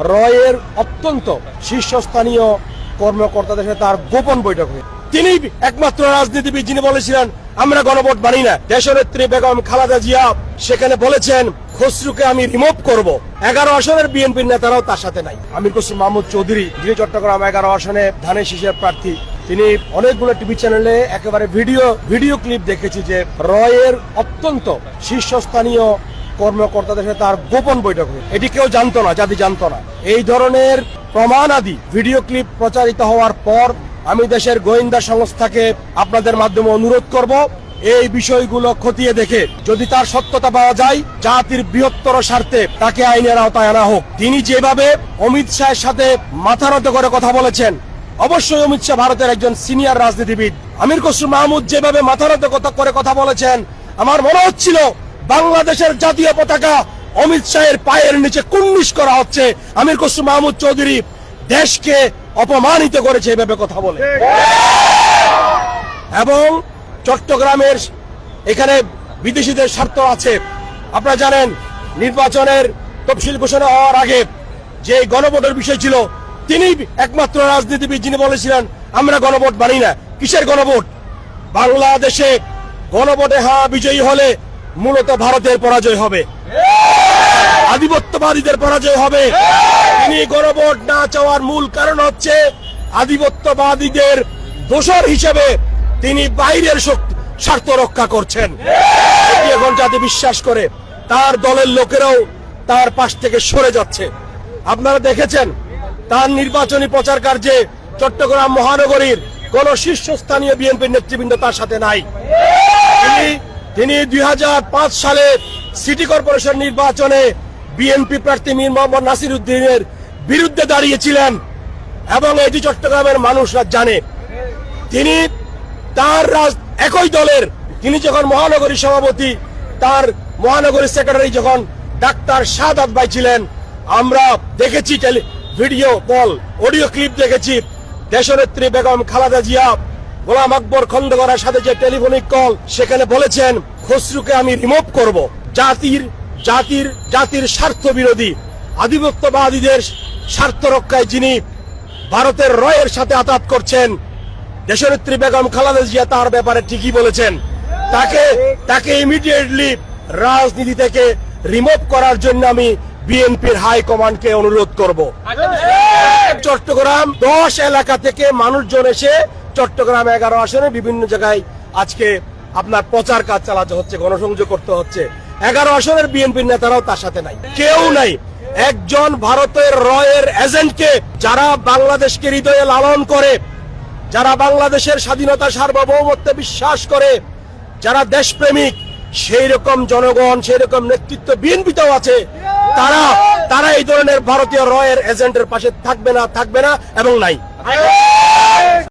রয়ের অত্যন্ত শীর্ষস্থানীয় কর্মকর্তাদের সাথে তার গোপন বৈঠক হয়েছে। তিনি একমাত্র রাজনীতিবিদ যিনি বলেছিলেন, আমরা গণভোট মানি না। দেশনেত্রী বেগম খালাদা জিয়া সেখানে বলেছেন, খসরুকে আমি রিমুভ করব। এগারো আসনের বিএনপির নেতারাও তার সাথে নাই। আমির খসরু মাহমুদ চৌধুরী, যিনি চট্টগ্রাম এগারো আসনে ধানের শীষের প্রার্থী, তিনি অনেকগুলো টিভি চ্যানেলে একেবারে ভিডিও ভিডিও ক্লিপ দেখেছি যে রয়ের অত্যন্ত শীর্ষস্থানীয় কর্মকর্তাদের সাথে তার গোপন বৈঠক হয়েছে। এটি কেউ জানতো না, জাতি জানতো না। এই ধরনের প্রমাণ আদি ভিডিও ক্লিপ প্রচারিত হওয়ার পর আমি দেশের গোয়েন্দা সংস্থাকে আপনাদের মাধ্যমে অনুরোধ করব, এই বিষয়গুলো খতিয়ে দেখে যদি তার সত্যতা পাওয়া যায়, জাতির বৃহত্তর স্বার্থে তাকে আইনের আওতায় আনা হোক। তিনি যেভাবে অমিত শাহের সাথে মাথা নত করে কথা বলেছেন, অবশ্যই অমিত শাহ ভারতের একজন সিনিয়র রাজনীতিবিদ। আমির খসরু মাহমুদ যেভাবে মাথা নত করে কথা বলেছেন, আমার মনে হচ্ছিল বাংলাদেশের জাতীয় পতাকা অমিত শাহের পায়ের নিচে কুন্নিশ করা হচ্ছে। আমির খসরু মাহমুদ চৌধুরী দেশকে অপমানিত করেছে এভাবে কথা বলে। এবং চট্টগ্রামের এখানে বিদেশিদের স্বার্থ আছে। আপনারা জানেন, নির্বাচনের তফসিল ঘোষণা হওয়ার আগে যে গণভোটের বিষয় ছিল, তিনি একমাত্র রাজনীতিবিদ যিনি বলেছিলেন, আমরা গণভোট মানি না। কিসের গণভোট? বাংলাদেশে গণভোটে হা বিজয়ী হলে মূলত ভারতের পরাজয় হবে। আধিপত্যবাদীদের পরাজয় হবে। তিনি গণভোট না চাওয়ার মূল কারণ হচ্ছে আধিপত্যবাদীদের দোষর হিসেবে তিনি বাইরের স্বার্থ রক্ষা করছেন। এটি এখন জাতি বিশ্বাস করে, তার দলের লোকেরাও তার পাশ থেকে সরে যাচ্ছে। আপনারা দেখেছেন, তার নির্বাচনী প্রচার কার্যে চট্টগ্রাম মহানগরীর কোন শীর্ষস্থানীয় বিএনপির নেতৃবৃন্দ তার সাথে নাই। তিনি তিনি দুই সালে সিটি কর্পোরেশন নির্বাচনে বিএনপি প্রার্থী মীর মোহাম্মদ নাসির উদ্দিনের বিরুদ্ধে দাঁড়িয়েছিলেন এবং এটি চট্টগ্রামের মানুষরা জানে। তিনি তার একই দলের, তিনি যখন মহানগরী সভাপতি, তার মহানগরী সেক্রেটারি যখন ডাক্তার সাদাত ভাই ছিলেন, আমরা দেখেছি ভিডিও কল, অডিও ক্লিপ দেখেছি। দেশনেত্রী বেগম খালেদা জিয়া গোলাম আকবর খন্দকারের সাথে যে টেলিফোনিক কল, সেখানে বলেছেন, খসরুকে আমি রিমুভ করব। জাতির জাতির জাতির স্বার্থ বিরোধী আধিপত্যবাদীদের স্বার্থ রক্ষায় যিনি ভারতের রয়ের সাথে আতাত করছেন, দেশনেত্রী বেগম খালেদা জিয়া তার ব্যাপারে ঠিকই বলেছেন। তাকে তাকে ইমিডিয়েটলি রাজনীতি থেকে রিমুভ করার জন্য আমি বিএনপির হাই কমান্ডকে অনুরোধ করব। চট্টগ্রাম দশ এলাকা থেকে মানুষজন এসে চট্টগ্রাম এগারো আসনে বিভিন্ন জায়গায় আজকে আপনার প্রচার কাজ চালাতে হচ্ছে, গণসংযোগ করতে হচ্ছে। এগারো আসনের বিএনপির নেতারাও তার সাথে নাই, কেউ নাই। একজন ভারতের রয়ের এজেন্টকে যারা বাংলাদেশকে হৃদয়ে লালন করে, যারা বাংলাদেশের স্বাধীনতা সার্বভৌমত্বে বিশ্বাস করে, যারা দেশপ্রেমিক, সেই রকম জনগণ, সেই রকম নেতৃত্ব বিএনপিতেও আছে, তারা এই ধরনের ভারতীয় রয়ের এজেন্টের পাশে থাকবে না থাকবে না এবং নাই।